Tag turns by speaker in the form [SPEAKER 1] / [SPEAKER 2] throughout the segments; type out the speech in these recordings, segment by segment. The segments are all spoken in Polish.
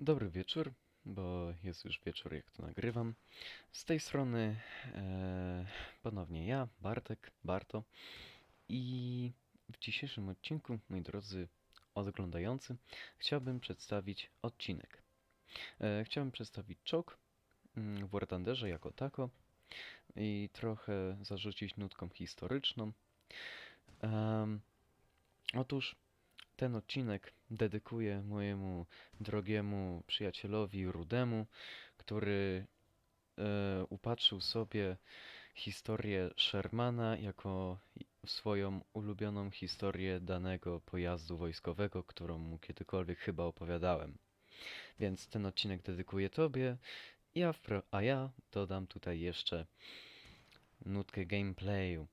[SPEAKER 1] Dobry wieczór, bo jest już wieczór, jak to nagrywam. Z tej strony e, ponownie ja, Bartek, Barto. I w dzisiejszym odcinku, moi drodzy oglądający, chciałbym przedstawić odcinek. E, chciałbym przedstawić czołg mm, w War jako tako i trochę zarzucić nutką historyczną. Em, otóż ten odcinek dedykuję mojemu drogiemu przyjacielowi Rudemu, który e, upatrzył sobie historię Shermana jako swoją ulubioną historię danego pojazdu wojskowego, którą mu kiedykolwiek chyba opowiadałem. Więc ten odcinek dedykuję tobie, ja a ja dodam tutaj jeszcze nutkę gameplayu,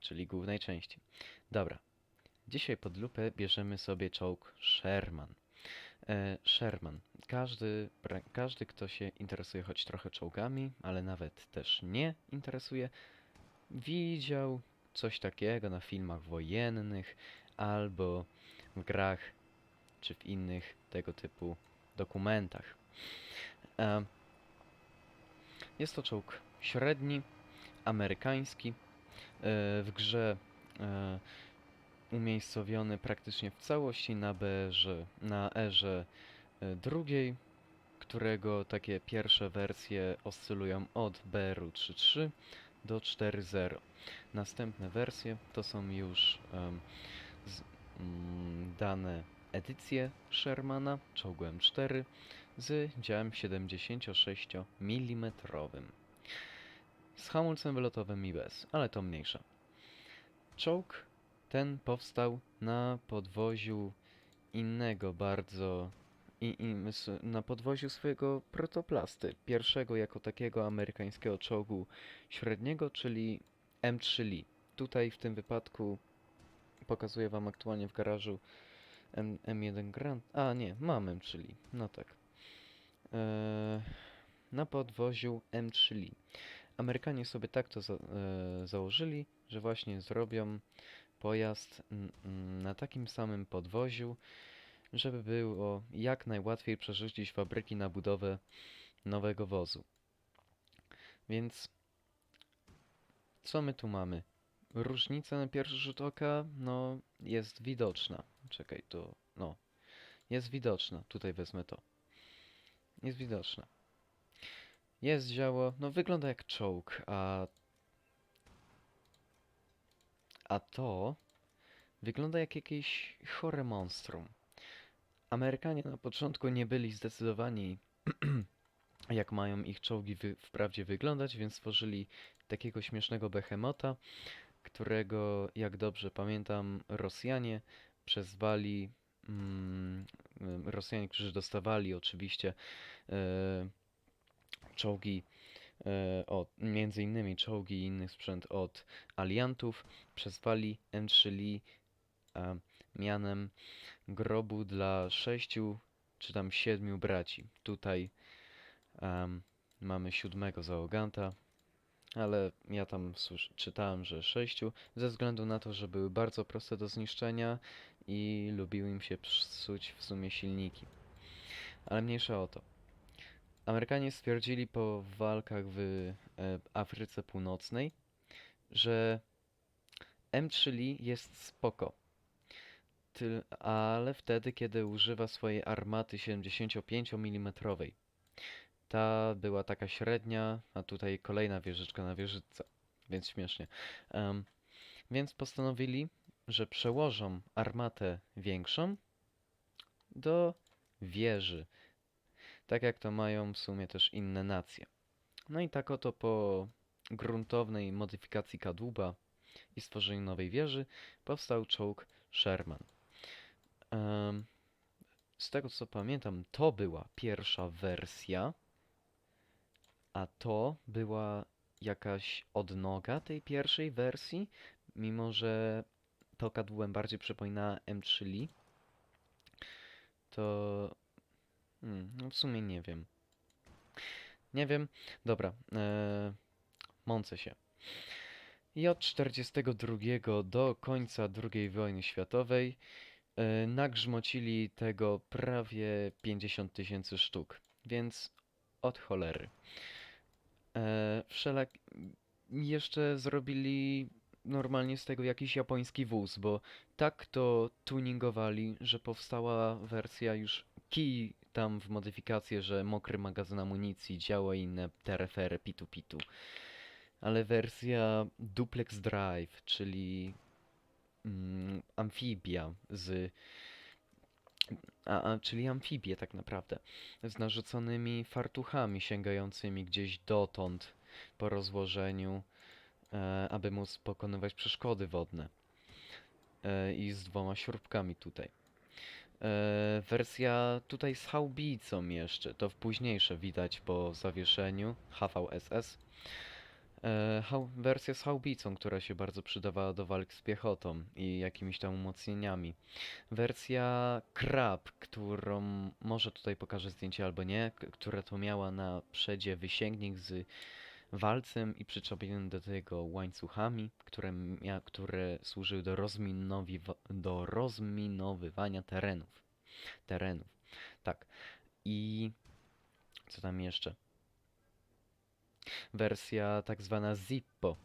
[SPEAKER 1] czyli głównej części. Dobra, Dzisiaj pod lupę bierzemy sobie czołg Sherman. E, Sherman. Każdy, każdy, kto się interesuje choć trochę czołgami, ale nawet też nie interesuje, widział coś takiego na filmach wojennych albo w grach czy w innych tego typu dokumentach. E, jest to czołg średni, amerykański. E, w grze e, umiejscowiony praktycznie w całości na berze, na erze e, drugiej, którego takie pierwsze wersje oscylują od BR-u 3.3 do 4.0. Następne wersje to są już em, z, mm, dane edycje Shermana czołgu M4 z działem 76 mm z hamulcem wylotowym i bez, ale to mniejsza. Czołg ten powstał na podwoziu innego bardzo i, i, na podwoziu swojego protoplasty, pierwszego jako takiego amerykańskiego czołgu średniego, czyli M3 Lee. Tutaj w tym wypadku pokazuję wam aktualnie w garażu M, M1 Grand. A nie, mam M3 Lee. No tak. Eee, na podwoziu M3 Lee. Amerykanie sobie tak to za, e, założyli, że właśnie zrobią pojazd na takim samym podwoziu, żeby było jak najłatwiej przerzucić fabryki na budowę nowego wozu. Więc co my tu mamy? Różnica na pierwszy rzut oka, no, jest widoczna. Czekaj, to, no, jest widoczna. Tutaj wezmę to. Jest widoczna. Jest działo, no wygląda jak czołg, a a to wygląda jak jakieś chore monstrum. Amerykanie na początku nie byli zdecydowani, jak mają ich czołgi wy wprawdzie wyglądać, więc stworzyli takiego śmiesznego behemota, którego, jak dobrze pamiętam, Rosjanie przezwali. Mm, Rosjanie, którzy dostawali oczywiście e, czołgi e, między innymi czołgi i inny sprzęt od aliantów, przezwali M3 Lee e, mianem grobu dla sześciu czy tam siedmiu braci. Tutaj em, mamy siódmego załoganta, ale ja tam czytałem, że sześciu, ze względu na to, że były bardzo proste do zniszczenia i lubiły im się psuć w sumie silniki. Ale mniejsza o to. Amerykanie stwierdzili po walkach w e, Afryce Północnej, że M3 Lee jest spoko. Tyl, ale wtedy, kiedy używa swojej armaty 75 mm. Ta była taka średnia, a tutaj kolejna wieżyczka na wieżyczce, więc śmiesznie. Em, więc postanowili, że przełożą armatę większą do wieży. Tak jak to mają w sumie też inne nacje. No i tak oto po gruntownej modyfikacji kadłuba i stworzeniu nowej wieży powstał czołg Sherman. Z tego co pamiętam, to była pierwsza wersja, a to była jakaś odnoga tej pierwszej wersji, mimo że to kadłubem bardziej przypomina M3 Lee. To Hmm, no w sumie nie wiem. Nie wiem. Dobra. E, mącę się. I od 42 do końca II wojny światowej e, nagrzmocili tego prawie 50 tysięcy sztuk, więc od cholery. E, wszelak... Jeszcze zrobili normalnie z tego jakiś japoński wóz, bo tak to tuningowali, że powstała wersja już kij tam w modyfikację, że mokry magazyn amunicji, działa inne terefery, pitu pitu. Ale wersja Duplex Drive, czyli mm, amfibia z... A, a, czyli amfibie tak naprawdę, z narzuconymi fartuchami sięgającymi gdzieś dotąd po rozłożeniu, e, aby móc pokonywać przeszkody wodne. E, I z dwoma śrubkami tutaj. E, wersja tutaj z haubicą jeszcze, to w późniejsze widać po zawieszeniu HVSS. E, wersja z haubicą, która się bardzo przydawała do walk z piechotą i jakimiś tam umocnieniami. Wersja Krab, którą może tutaj pokażę zdjęcie albo nie, która to miała na przedzie wysięgnik z walcem i przyczepionym do tego łańcuchami, które, mia- które służyły do, rozminowi- do rozminowywania terenów. Terenów. Tak. I co tam jeszcze? Wersja tak zwana Zippo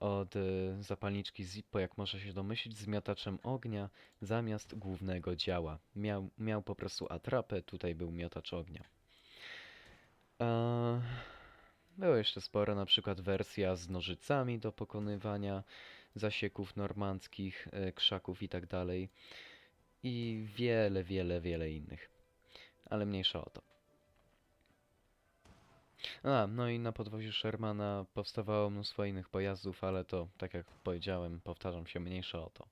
[SPEAKER 1] od y, zapalniczki Zippo, jak można się domyślić, z miotaczem ognia zamiast głównego działa. Miał, miał po prostu atrapę, tutaj był miotacz ognia. Eee, było jeszcze sporo, na przykład wersja z nożycami do pokonywania zasieków normandzkich, e, krzaków i tak. I wiele, wiele, wiele innych. Ale mniejsza o to. A, no i na podwoziu Shermana powstawało mnóstwo innych pojazdów, ale to, tak jak powiedziałem, powtarzam się, mniejsza o to.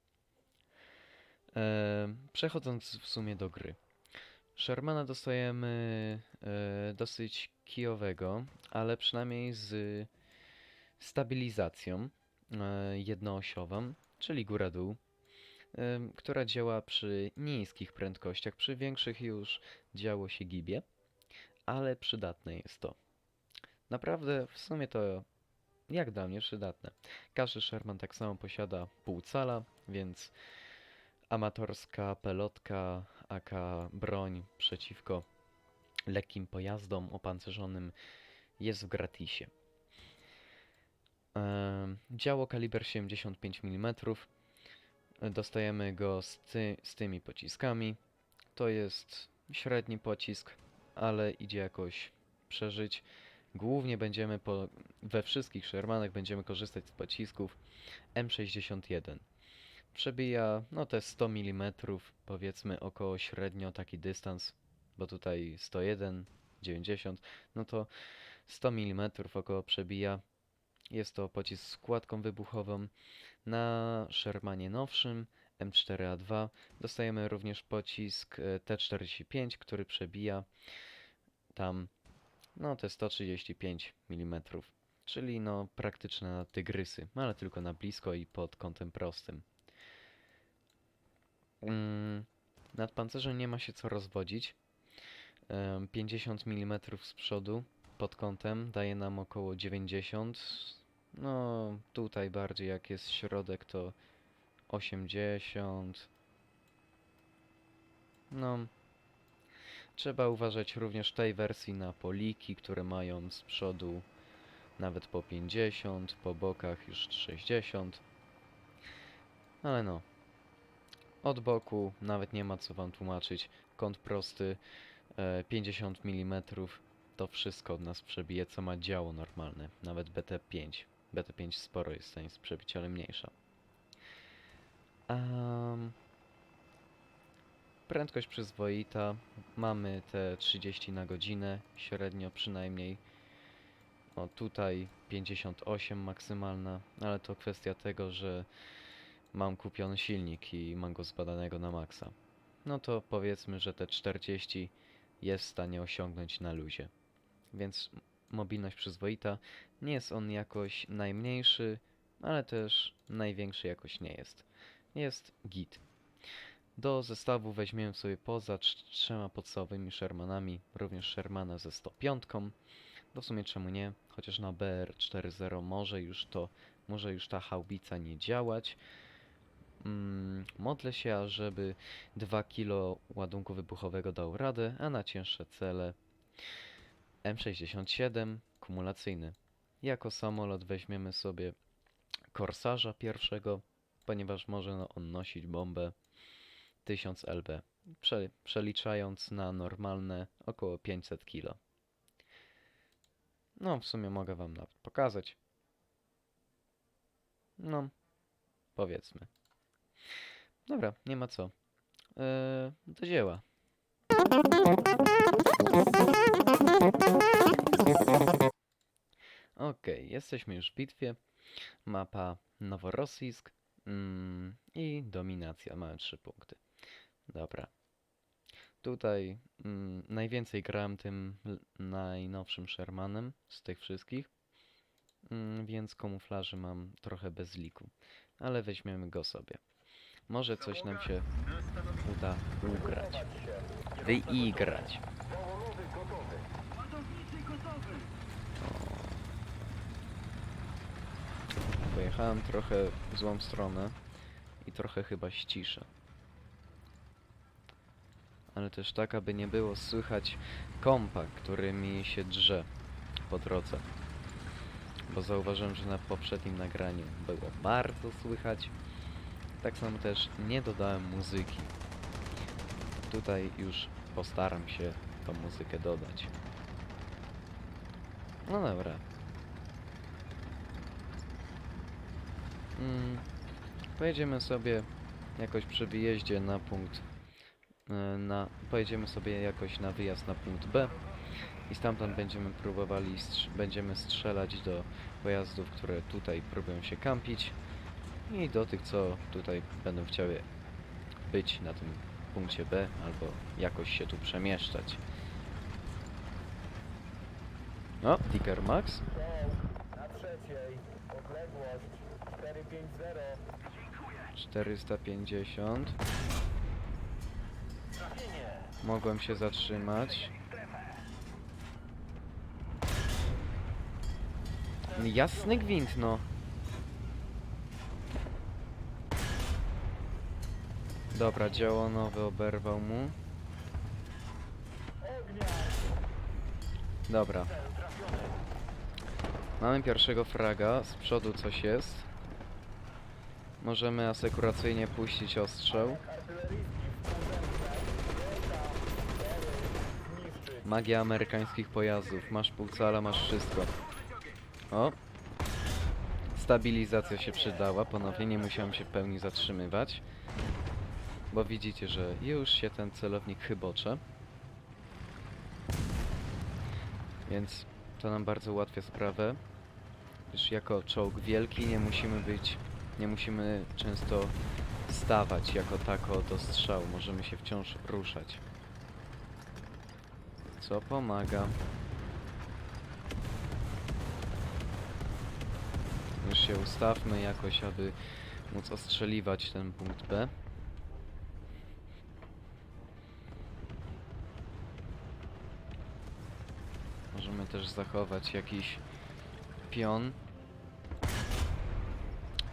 [SPEAKER 1] E, przechodząc w sumie do gry. Shermana dostajemy e, dosyć kijowego, ale przynajmniej z stabilizacją e, jednoosiową, czyli góra-dół, em, która działa przy niskich prędkościach, przy większych już działo się gibie, ale przydatne jest to. Naprawdę w sumie to jak dla mnie przydatne. Każdy Sherman tak samo posiada pół cala, więc amatorska pelotka, aka broń przeciwko lekkim pojazdom opancerzonym jest w gratisie. Działo kaliber 75 mm. Dostajemy go z, ty z tymi pociskami. To jest średni pocisk, ale idzie jakoś przeżyć. Głównie będziemy po, we wszystkich Shermanach będziemy korzystać z pocisków M61. Przebija no te 100 mm, powiedzmy około średnio taki dystans, bo tutaj 101, 90, no to 100 mm około przebija. Jest to pocisk z składką wybuchową. Na Shermanie nowszym M4A2 dostajemy również pocisk e, T45, który przebija tam no te 135 mm, czyli no praktyczne tygrysy, ale tylko na blisko i pod kątem prostym. Mm, nad pancerzem nie ma się co rozwodzić. Em, 50 mm z przodu pod kątem daje nam około 90. No tutaj bardziej jak jest środek to 80. No trzeba uważać również w tej wersji na poliki, które mają z przodu nawet po 50, po bokach już 60. Ale no, od boku nawet nie ma co wam tłumaczyć. Kąt prosty e, 50 mm to wszystko od nas przebije, co ma działo normalne. Nawet BT5. BT5 sporo jest w stanie przebić, ale mniejsza. Am, prędkość przyzwoita. Mamy te 30 na godzinę, średnio przynajmniej. O, tutaj 58 maksymalna, ale to kwestia tego, że mam kupiony silnik i mam go zbadanego na maksa. No to powiedzmy, że te 40 jest w stanie osiągnąć na luzie. Więc mobilność przyzwoita. Nie jest on jakoś najmniejszy, ale też największy jakoś nie jest. Jest git. Do zestawu weźmiemy sobie poza trz- trzema podstawowymi Shermanami, również Shermana ze 105. Bo w sumie czemu nie? Chociaż na BR4.0 może już to, może już ta haubica nie działać. Mm, modlę się, ażeby 2 kilo ładunku wybuchowego dał radę, a na cięższe cele M67 kumulacyjny. Jako samolot weźmiemy sobie Korsarza pierwszego, ponieważ może on nosić bombę 1000 lb, prze, przeliczając na normalne około 500 kg. No, w sumie mogę wam nawet pokazać. No, powiedzmy. Dobra, nie ma co. Eee, do dzieła. Okej, jesteśmy już w bitwie. Mapa Noworossisk mm, i dominacja. Mamy trzy punkty. Dobra. Tutaj mm, najwięcej grałem tym najnowszym Shermanem z tych wszystkich, mm, więc kamuflaży mam trochę bez liku, ale weźmiemy go sobie. Może coś nam się uda ugrać. Wyigrać. Pojechałem trochę w złą stronę i trochę chyba ściszę. Ale też tak, aby nie było słychać kompa, który mi się drze po drodze. Bo zauważyłem, że na poprzednim nagraniu było bardzo słychać. Tak samo też nie dodałem muzyki. Tutaj już postaram się tą muzykę dodać. No dobra. Mm, pojedziemy sobie jakoś przy wyjeździe na punkt e, na, pojedziemy sobie jakoś na wyjazd na punkt B i stamtąd będziemy próbowali, będziemy strzelać do pojazdów, które tutaj próbują się kampić i do tych, co tutaj będą chciały być na tym punkcie B albo jakoś się tu przemieszczać. O, Ticker Max.
[SPEAKER 2] Na trzeciej, odległość 450.
[SPEAKER 1] 450.
[SPEAKER 2] Trafienie.
[SPEAKER 1] Mogłem się zatrzymać. Jasny gwint, no. Dobra, działo nowe oberwał mu. Dobra, mamy pierwszego fraga. Z przodu coś jest. Możemy asekuracyjnie puścić ostrzał.
[SPEAKER 2] Artyleryjski współrzędne. Delta. 4. Zniszczyć.
[SPEAKER 1] Magia amerykańskich pojazdów. Masz pół cala, masz wszystko. O! Stabilizacja się przydała. Ponownie nie musiałem się w pełni zatrzymywać. Bo widzicie, że już się ten celownik chybocze. Więc to nam bardzo ułatwia sprawę. Już jako czołg wielki nie musimy być, nie musimy często stawać jako tako do strzału. Możemy się wciąż ruszać. Co pomaga. Już się ustawmy jakoś, aby móc ostrzeliwać ten punkt B. Możemy też zachować jakiś pion.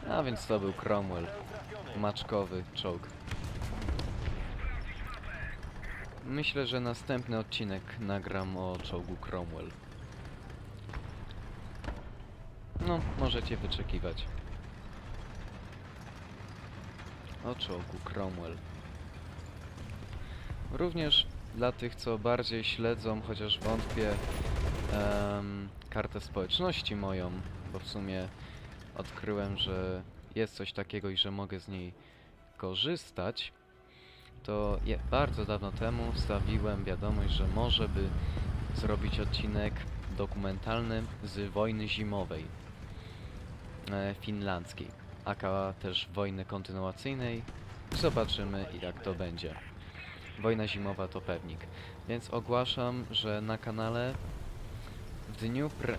[SPEAKER 1] A więc to był Cromwell. Maczkowy czołg. Myślę, że następny odcinek nagram o czołgu Cromwell. No, możecie wyczekiwać. O czołgu Cromwell. Również dla tych, co bardziej śledzą, chociaż wątpię, em, kartę społeczności moją, bo w sumie odkryłem, że jest coś takiego i że mogę z niej korzystać, to je, bardzo dawno temu wstawiłem wiadomość, że może by zrobić odcinek dokumentalny z wojny zimowej e, finlandzkiej, aka też wojny kontynuacyjnej. Zobaczymy jak to będzie. Wojna zimowa to pewnik. Więc ogłaszam, że na kanale w dniu, pre, e,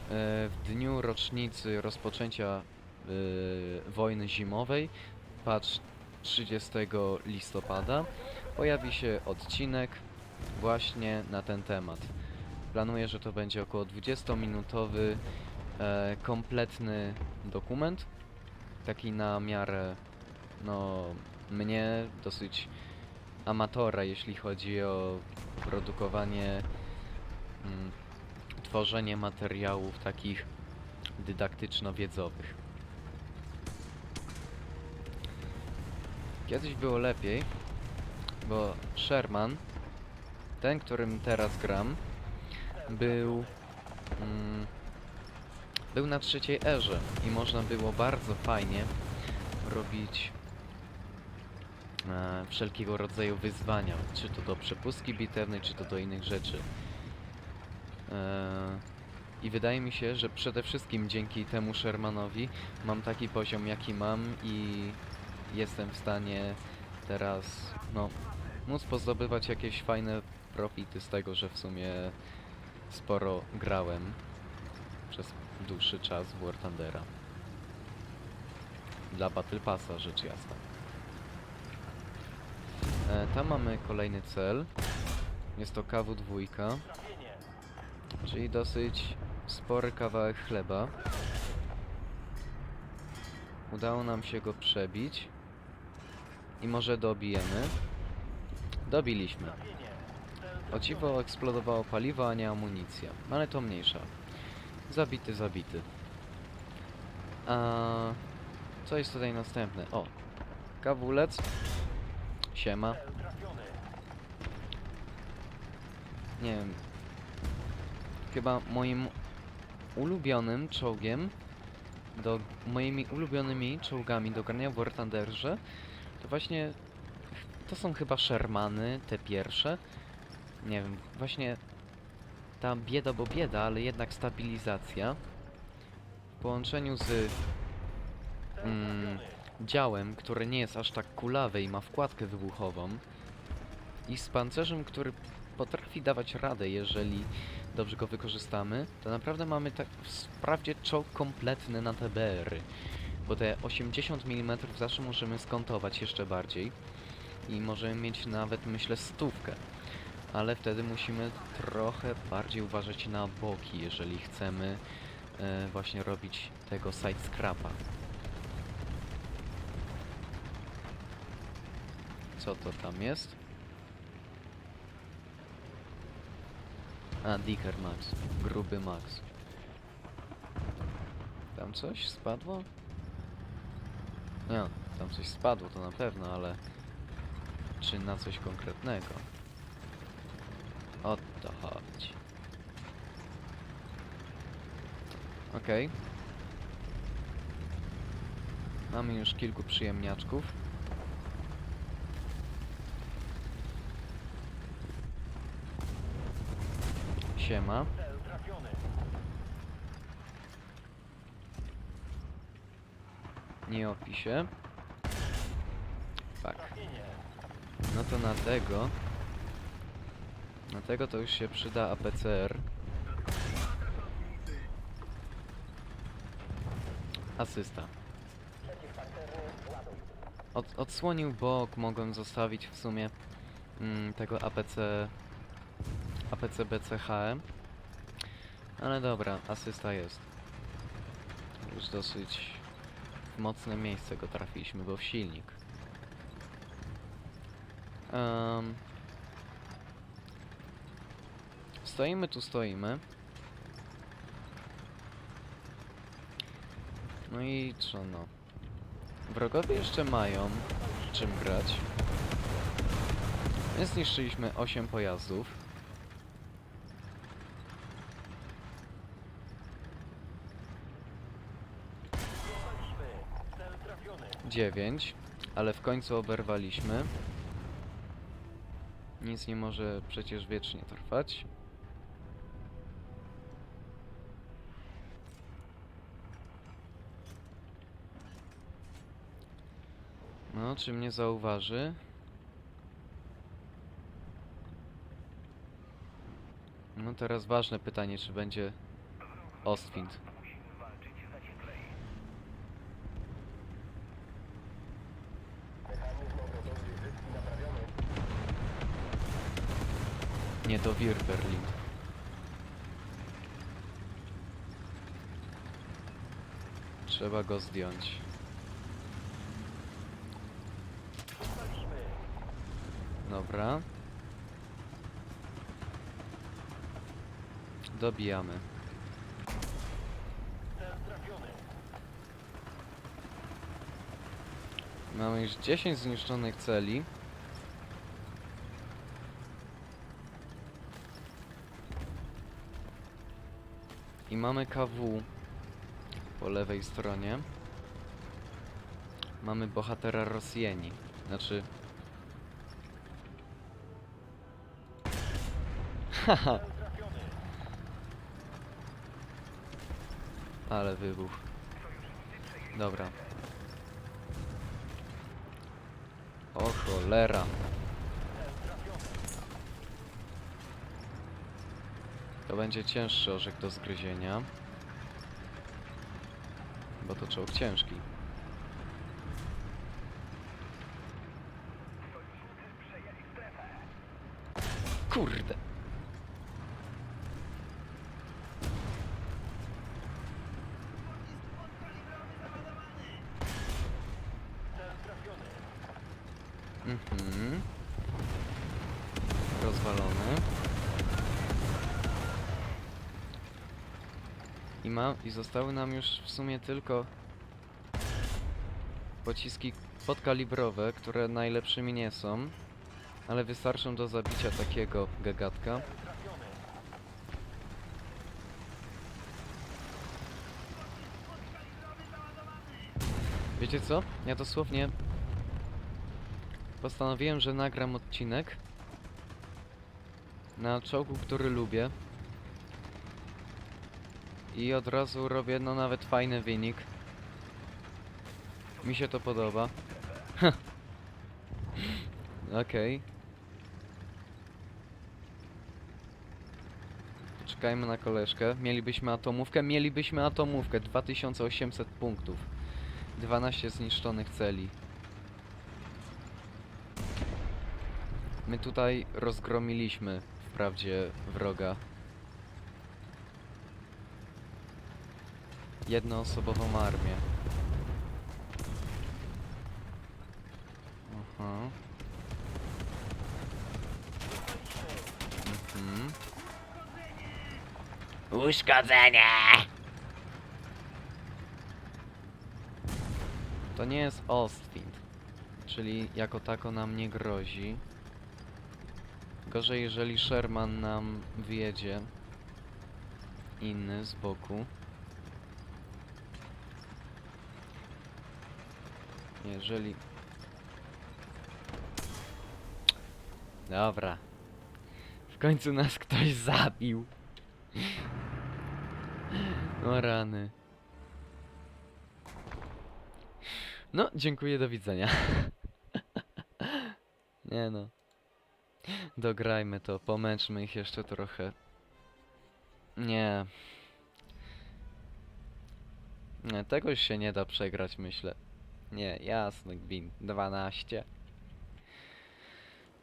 [SPEAKER 1] w dniu rocznicy rozpoczęcia e, wojny zimowej, patrz 30 listopada, pojawi się odcinek właśnie na ten temat. Planuję, że to będzie około 20-minutowy e, kompletny dokument, taki na miarę no, mnie, dosyć amatora, jeśli chodzi o produkowanie, mm, tworzenie materiałów takich dydaktyczno-wiedzowych. Kiedyś było lepiej, bo Sherman, ten, którym teraz gram, był, mm, był na trzeciej erze i można było bardzo fajnie robić e, wszelkiego rodzaju wyzwania, czy to do przepustki bitewnej, czy to do innych rzeczy. E, I wydaje mi się, że przede wszystkim dzięki temu Shermanowi mam taki poziom jaki mam i jestem w stanie teraz, no, móc pozdobywać jakieś fajne profity z tego, że w sumie sporo grałem przez dłuższy czas w War Thundera. Dla Battle Passa, rzecz jasna. E, tam mamy kolejny cel. Jest to KW2, czyli dosyć spory kawałek chleba. Udało nam się go przebić. I może dobijemy. Dobiliśmy. O dziwo eksplodowało paliwo, a nie amunicja. Ale to mniejsza. Zabity, zabity. A co jest tutaj następne? O, kawulec. Siema. Nie wiem. Chyba moim ulubionym czołgiem do moimi ulubionymi czołgami do grania w War Thunderze to właśnie to są chyba Shermany, te pierwsze. Nie wiem, właśnie ta bieda bo bieda, ale jednak stabilizacja w połączeniu z mm, działem, które nie jest aż tak kulawe i ma wkładkę wybuchową i z pancerzem, który potrafi dawać radę, jeżeli dobrze go wykorzystamy, to naprawdę mamy tak wprawdzie czołg kompletny na TBR-y, bo te 80 mm zawsze możemy skontować jeszcze bardziej i możemy mieć nawet, myślę, stówkę. Ale wtedy musimy trochę bardziej uważać na boki, jeżeli chcemy e, właśnie robić tego side scrapa. Co to tam jest? A, Dicker Max. Gruby Max. Tam coś spadło? Nie, tam coś spadło to na pewno, ale czy na coś konkretnego? O to chodzi. Okej. Mamy już kilku przyjemniaczków. Siema. Nie opisie. Tak. No to na tego. Na tego to już się przyda APCR. Asysta. Od, odsłonił bok, mogłem zostawić w sumie mm, tego APC APC BCHM. Ale dobra, asysta jest. Już dosyć w mocne miejsce go trafiliśmy, bo w silnik. Em, stoimy tu, stoimy. No i co no? Wrogowie jeszcze mają czym grać. My zniszczyliśmy 8 pojazdów. Dziewięć, ale w końcu oberwaliśmy. Nic nie może przecież wiecznie trwać. No, czy mnie zauważy? No teraz ważne pytanie, czy będzie Ostwind. Nie do Wirberlin. Trzeba go zdjąć. Dobra. Dobijamy. Mamy już 10 zniszczonych celi. I mamy KW po lewej stronie. Mamy bohatera Rosjeni. Znaczy... Haha. Ale wybuch. Dobra. O cholera. To będzie cięższy orzech do zgryzienia. Bo to czołg ciężki. I zostały nam już w sumie tylko pociski podkalibrowe, które najlepszymi nie są, ale wystarczą do zabicia takiego gagatka. Wiecie co? Ja dosłownie postanowiłem, że nagram odcinek na czołgu, który lubię. I od razu robię no nawet fajny wynik. Mi się to podoba. Okej. Czekajmy na koleżkę. Mielibyśmy atomówkę. Mielibyśmy atomówkę. 2800 punktów. 12 zniszczonych celi. My tutaj rozgromiliśmy wprawdzie wroga. Jednoosobową armię. Aha. Mhm.
[SPEAKER 3] Uszkodzenie!
[SPEAKER 1] To nie jest Ostwind, czyli jako tako nam nie grozi. Gorzej, jeżeli Sherman nam wyjedzie inny z boku. Jeżeli... Dobra. W końcu nas ktoś zabił. O rany. No, dziękuję, do widzenia. Nie no. Dograjmy to, pomęczmy ich jeszcze trochę. Nie. Nie, tego się nie da przegrać, myślę. Nie, jasny gwint. 12.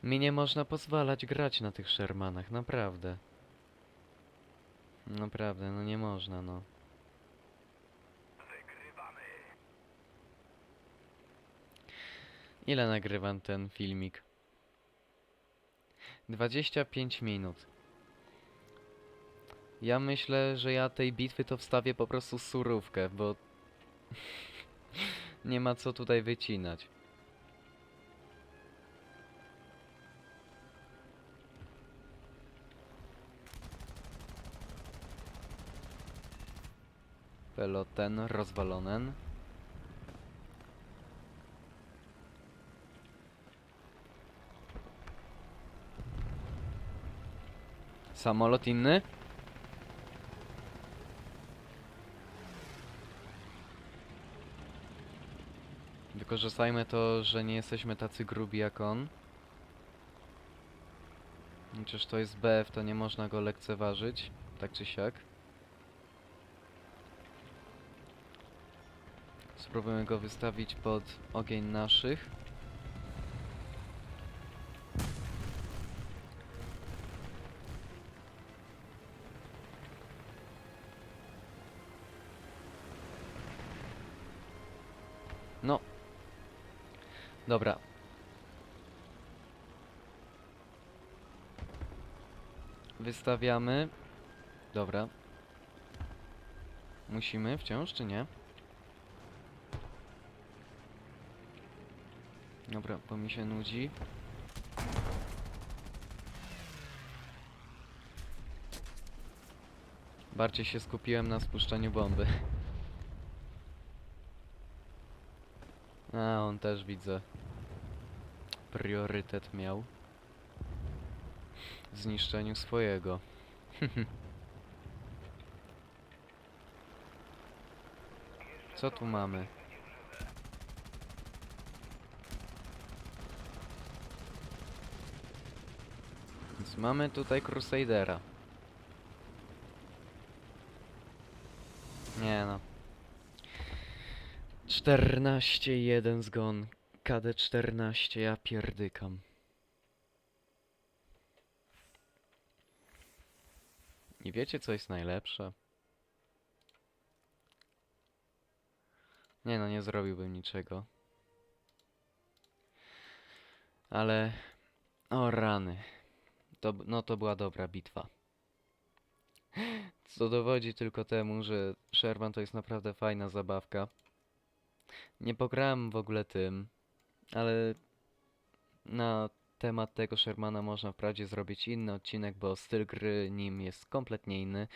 [SPEAKER 1] Mi nie można pozwalać grać na tych Shermanach, naprawdę. Naprawdę, no nie można, no. Ile nagrywam ten filmik? 25 minut. Ja myślę, że ja tej bitwy to wstawię po prostu surówkę, bo nie ma co tutaj wycinać. Peloten rozwalonen. Samolot inny? Wykorzystajmy to, że nie jesteśmy tacy grubi jak on. Chociaż to jest BF, to nie można go lekceważyć, tak czy siak. Spróbujemy go wystawić pod ogień naszych. No. Dobra. Wystawiamy. Dobra. Musimy wciąż, czy nie? Dobra, bo mi się nudzi. Bardziej się skupiłem na spuszczaniu bomby. A, on też widzę. Priorytet miał. W zniszczeniu swojego. Co tu mamy? Więc mamy tutaj Crusadera. Nie no. 14-1 zgon. KD14, ja pierdykam. I wiecie co jest najlepsze? Nie no, nie zrobiłbym niczego. Ale... O rany. To, no to była dobra bitwa. Co dowodzi tylko temu, że Sherman to jest naprawdę fajna zabawka. Nie pograłem w ogóle tym, ale na temat tego Shermana można wprawdzie zrobić inny odcinek, bo styl gry nim jest kompletnie inny.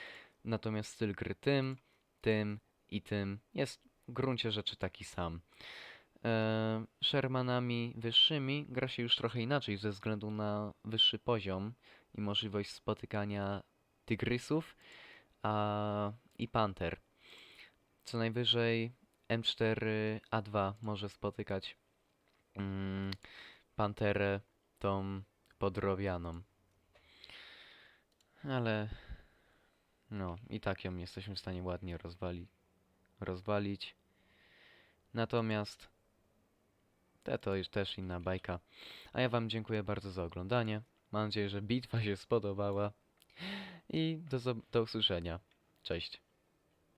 [SPEAKER 1] Natomiast styl gry tym, tym i tym jest w gruncie rzeczy taki sam. E, Shermanami wyższymi gra się już trochę inaczej ze względu na wyższy poziom i możliwość spotykania tygrysów a, i panter. Co najwyżej M4A2 może spotykać mm, panterę tą podrobianą. Ale no i tak ją jesteśmy w stanie ładnie rozwali, rozwalić. Natomiast te to już też inna bajka. A ja wam dziękuję bardzo za oglądanie. Mam nadzieję, że bitwa się spodobała. I do, do usłyszenia. Cześć.